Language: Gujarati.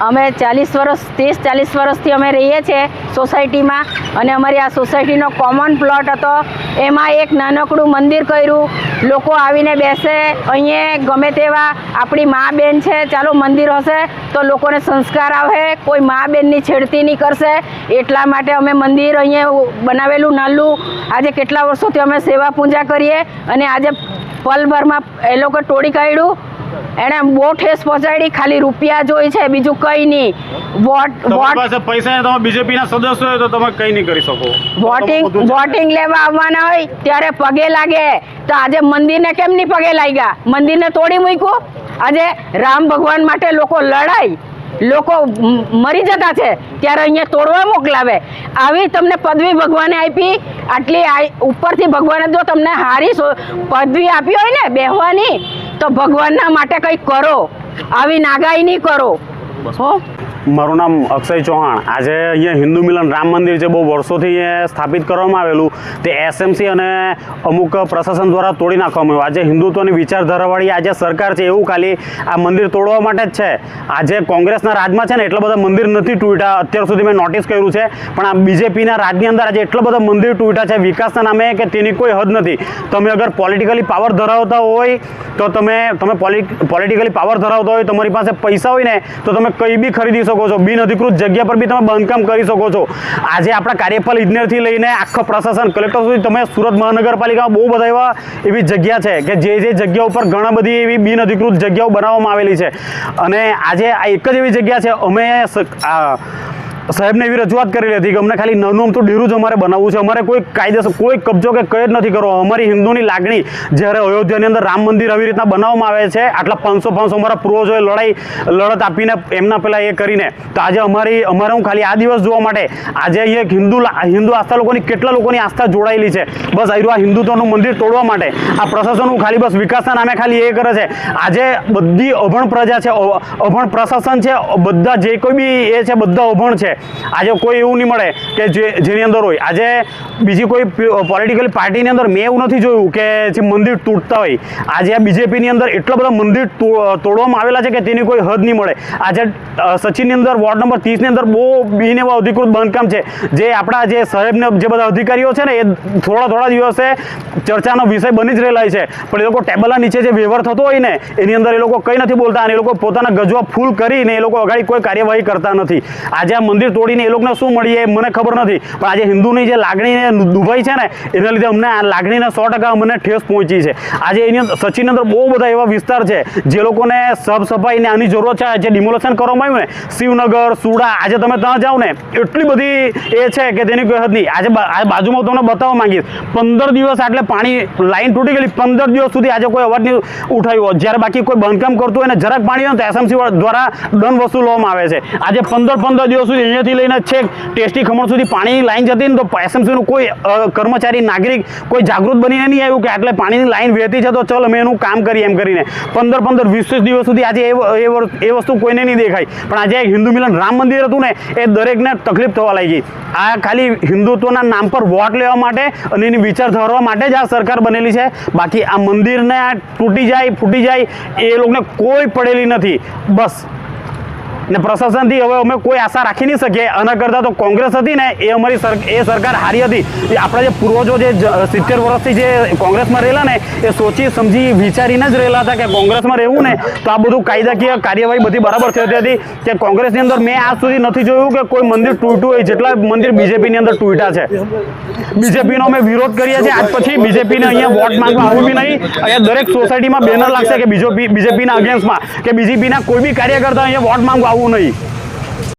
અમે ચાલીસ વર્ષ, ત્રીસ, ચાલીસ વર્ષથી અમે રહીએ છીએ સોસાયટીમાં અને અમારી આ સોસાયટીનો કોમન પ્લોટ હતો. એમાં એક નાનકડું મંદિર કર્યું. લોકો આવીને બેસે. અહીંયા ગમે તેવા આપણી મા બેન છે, ચાલો મંદિર હશે તો લોકોને સંસ્કાર આવે. કોઈ મા બેનની છેડતી નહીં કરશે. એટલા માટે અમે મંદિર અહીંયા બનાવેલું નાલું. આજે કેટલા વર્ષોથી અમે સેવા પૂજા કરીએ અને આજે પલભરમાં એ લોકો ટોળી કાઢ્યું. એણે બહુ ઠેસ પહોંચાડી ખાલી રૂપિયા જોઈ છે બીજું કંઈ નહીં. વોટ વોટ પાસે પૈસા ને તમે બીજેપીના સદસ્ય હોય તો તમે કંઈ નહીં કરી શકો. વોટિંગ વોટિંગ લેવા આવવાના હોય ત્યારે પગે લાગે. તો આજે મંદિરને કેમ નહીં પગે લાગ્યા? મંદિરને તોડી મૂક્યું? આજે રામ ભગવાન માટે લોકો લડાઈ. લોકો મરી જતા છે. ત્યારે અહીંયા તોડવા મોકલાવે. આવી તમને પદવી ભગવાને આપી. આટલી ઉપરથી ભગવાને જો તમને હારી પદવી આપી હોય ને બેહવાની તો ભગવાનના માટે કંઈક કરો આવી નાગાઈ નહીં કરો હો મારું નામ અક્ષય ચૌહાણ. આજે અહીંયા હિન્દુ મિલન રામ મંદિર છે બહુ વર્ષોથી સ્થાપિત કરવામાં આવેલું, તે એસએમસી અને અમુક પ્રશાસન દ્વારા તોડી નાખવામાં આવ્યું. આજે હિન્દુત્વની વિચારધારાવાળી આજે સરકાર છે એવું ખાલી આ મંદિર તોડવા માટે જ છે. આજે કોંગ્રેસના રાજમાં છે ને એટલા બધા મંદિર નથી તૂટ્યા. અત્યાર સુધી મેં નોટિસ કર્યું છે. પણ આ બીજેપીના રાજની અંદર આજે એટલા બધા મંદિર તૂટ્યા છે, વિકાસના નામે કે તેની કોઈ હદ નથી. તમે અગર પોલિટિકલી પાવર ધરાવતા હોય, તો તમે તમે પોલિટિકલી પાવર ધરાવતા હોય, તમારી પાસે પૈસા હોય ને, તો તમે કંઈ બી ખરીદી શકો. છો. બિન અધિકૃત જગ્યા પર બી તમે બાંધકામ કરી શકો છો. આજે આપણા કાર્યપાલ ઇજનેરથી લઈને આખા પ્રશાસન, કલેક્ટર સુધી તમે સુરત મહાનગરપાલિકામાં બહુ બધા એવા એવી જગ્યા છે કે જે જે જગ્યા ઉપર ઘણા બધી એવી બિન અધિકૃત જગ્યાઓ બનાવવામાં આવેલી છે. અને આજે આ એક જ એવી જગ્યા છે. અમે સાહેબને એવી રજૂઆત કરેલી હતી કે અમને ખાલી નાનું અમથું ડેરું જ અમારે બનાવવું છે. અમારે કોઈ કાયદેસર કોઈ કબજો કે કંઈ જ નથી કરવો. અમારી હિન્દુની લાગણી જ્યારે અયોધ્યાની અંદર રામ મંદિર આવી રીતના બનાવવામાં આવે છે, આટલા પાંચસો પાંચસો અમારા પૂર્વજોએ લડાઈ, લડત આપીને એમના પહેલાં એ કરીને. તો આજે અમારી, અમારે હું ખાલી આ દિવસ જોવા માટે આજે અહીંયા એક હિન્દુ હિન્દુ આસ્થા લોકોની, કેટલા લોકોની આસ્થા જોડાયેલી છે. બસ આવ્યું આ હિન્દુત્વનું મંદિર તોડવા માટે. આ પ્રશાસન હું ખાલી બસ વિકાસના નામે ખાલી એ કરે છે. આજે બધી અભણ પ્રજા છે અભણ પ્રશાસન છે, બધા જે કોઈ બી એ છે, બધા અભણ છે. આજે કોઈ એવું નહીં મળે કે જે જેની અંદર હોય. આજે બીજી કોઈ પોલિટિકલ પાર્ટીની અંદર મેં એવું નથી જોયું કે જે મંદિર તૂટતા હોય. આજે આ બીજેપીની અંદર એટલા બધા મંદિર તોડવામાં આવેલા છે કે તેની કોઈ હદ નહીં મળે. આજે સચિનની અંદર વોર્ડ નંબર ત્રીસની અંદર બહુ બીને એવા અધિકૃત બાંધકામ છે. જે આપણા જે સાહેબને જે બધા અધિકારીઓ છે ને એ થોડા થોડા દિવસે ચર્ચાનો વિષય બની જ રહેલા છે. પણ એ લોકો ટેબલના નીચે જે વ્યવહાર થતો હોય ને, એની અંદર એ લોકો કંઈ નથી બોલતા અને એ લોકો પોતાના ગજવા ફૂલ કરીને એ લોકો અગાડી કોઈ કાર્યવાહી કરતા નથી. આજે આ મંદિર તોડીને એ લોકોને શું મળી જાય મને ખબર નથી. પણ આજે હિન્દુની જે લાગણી દુભાઈ છે ને, એના લીધે અમને આ લાગણીને સો ટકા અમને ઠેસ પહોંચી છે. આજે એની સચિનની અંદર બહુ બધા એવા વિસ્તાર છે, જે લોકોને સાફ સફાઈને આની જરૂરત છે. જે ડિમોલેશન કરવામાં આવ્યું ને, શિવનગર, સુડા, આજે તમે ત્યાં જાઓ ને, એટલી બધી એ છે કે તેની કોઈ હદ નહીં. આજે બાજુમાં તમને બતાવવા માંગીશ, પંદર દિવસ આટલે પાણી લાઈન તૂટી ગયેલી, પંદર દિવસ સુધી આજે કોઈ અવાજ નહીં ઉઠાવ્યો જ્યારે બાકી કોઈ બાંધકામ કરતું હોય ને, જરાક પાણી હોય તો એસએમસી દ્વારા દંડ વસૂલવામાં આવે છે. આજે પંદર પંદર દિવસ સુધી અહીંયાથી લઈને છેક ટેસ્ટી ખમણ સુધી પાણીની લાઈન જતી ને તો એસએમસીનું કોઈ કર્મચારી, નાગરિક કોઈ જાગૃત બનીને નહીં આવ્યું કે આટલે પાણીની લાઈન વહેતી છે તો ચલ અમે એનું કામ કરીએ એમ કરીને. પંદર પંદર વીસ વીસ દિવસ સુધી આજે એ વસ્તુ કોઈને નહીં દેખાય પણ આજે એક હિન્દુ મિલન રામ મંદિર હતું ને, એ દરેકને તકલીફ થવા લાગી. આ ખાલી હિન્દુત્વના નામ પર વોટ લેવા માટે અને એની વિચાર ધરવા માટે જ આ સરકાર બનેલી છે. બાકી આ મંદિરને આ તૂટી જાય, ફૂટી જાય, એ લોકોને કોઈ પડેલી નથી. બસ. ને પ્રશાસનથી હવે અમે કોઈ આશા રાખી નહીં શકીએ. આના કરતાં તો કોંગ્રેસ હતી ને એ અમારી એ સરકાર હારી હતી. આપણા જે પૂર્વજો જે સિત્તેર વર્ષથી જે કોંગ્રેસમાં રહેલા ને, એ સોચી સમજી વિચારીને જ રહેલા હતા કે કોંગ્રેસમાં રહેવું ને, તો આ બધું કાયદાકીય કાર્યવાહી બધી બરાબર થતી હતી કે કોંગ્રેસની અંદર મેં આજ સુધી નથી જોયું કે કોઈ મંદિર તૂટ્યું હોય. જેટલા મંદિર બીજેપીની અંદર તૂટ્યા છે. બીજેપીનો અમે વિરોધ કરીએ છીએ. આજ પછી બીજેપીને અહીંયા વોટ માંગવા આવું બી નહીં. અહીંયા દરેક સોસાયટીમાં બેનર લાગશે કે બીજો બીજેપીના અગેન્સ્ટમાં કે બીજેપીના કોઈ બી કાર્યકર્તા અહીંયા વોટ માંગવા sau này.